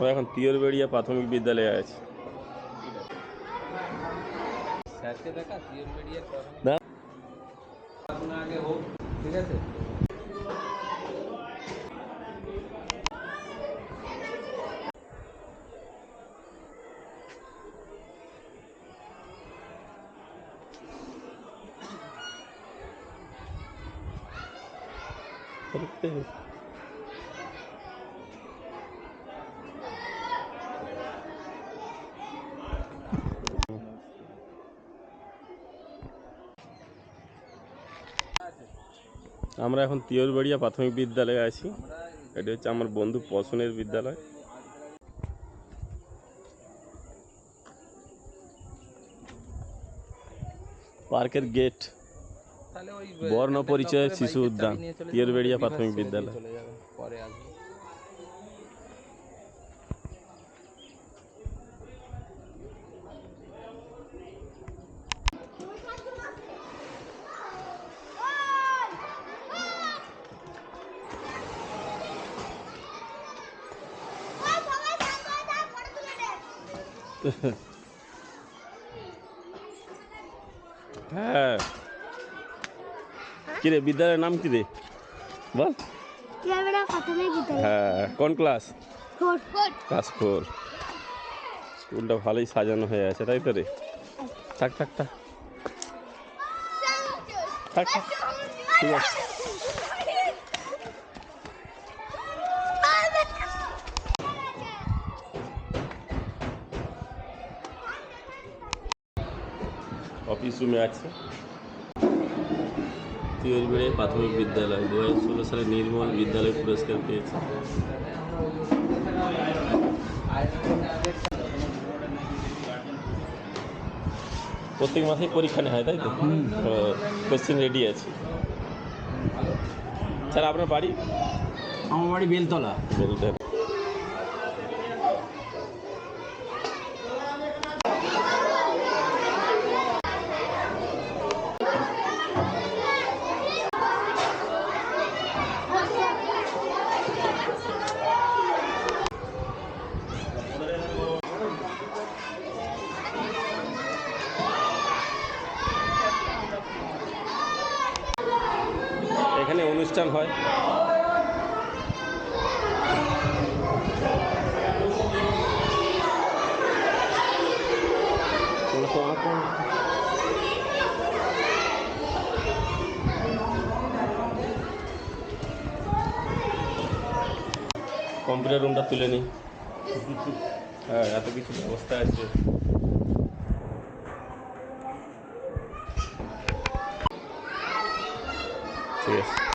আমরা এখন তিয়রবেড়িয়া প্রাথমিক বিদ্যালয়ে আছি। স্যারকে দেখা আমরা এখন তিয়রবাড়িয়া প্রাথমিক বিদ্যালয়ে আছি। এটা হচ্ছে আমার বন্ধু পছনের বিদ্যালয়। পার্কের গেট বর্ণ পরিচয় শিশু উদ্যান, তিয়রবেড়িয়া প্রাথমিক বিদ্যালয়। পরে হ্যাঁ। কিরে বিদ্যালয়ের নাম কি রে? বল। হ্যাঁ কোন class? Four. Four. Class four. স্কুলটা ভালোই সাজানো হয়ে আছে তাই তো রে? থাক থাক থাক। থাক থাক। ঠিক আছে। অফিস রুমে আছে। তিরবেড়ে প্রাথমিক বিদ্যালয় দু হাজার ষোলো সালে নির্মল বিদ্যালয় পুরস্কার পেয়েছে। প্রত্যেক মাসেই পরীক্ষা নেওয়া হয় তাই তো? কোশ্চেন রেডি আছে। স্যার আপনার বাড়ি? আমার বাড়ি বেলতলা। বেলদার অনুষ্ঠান হয়। কম্পিউটার রুমটা তুলে নিই হ্যাঁ এত কিছু ব্যবস্থা আছে। ঠিক আছে।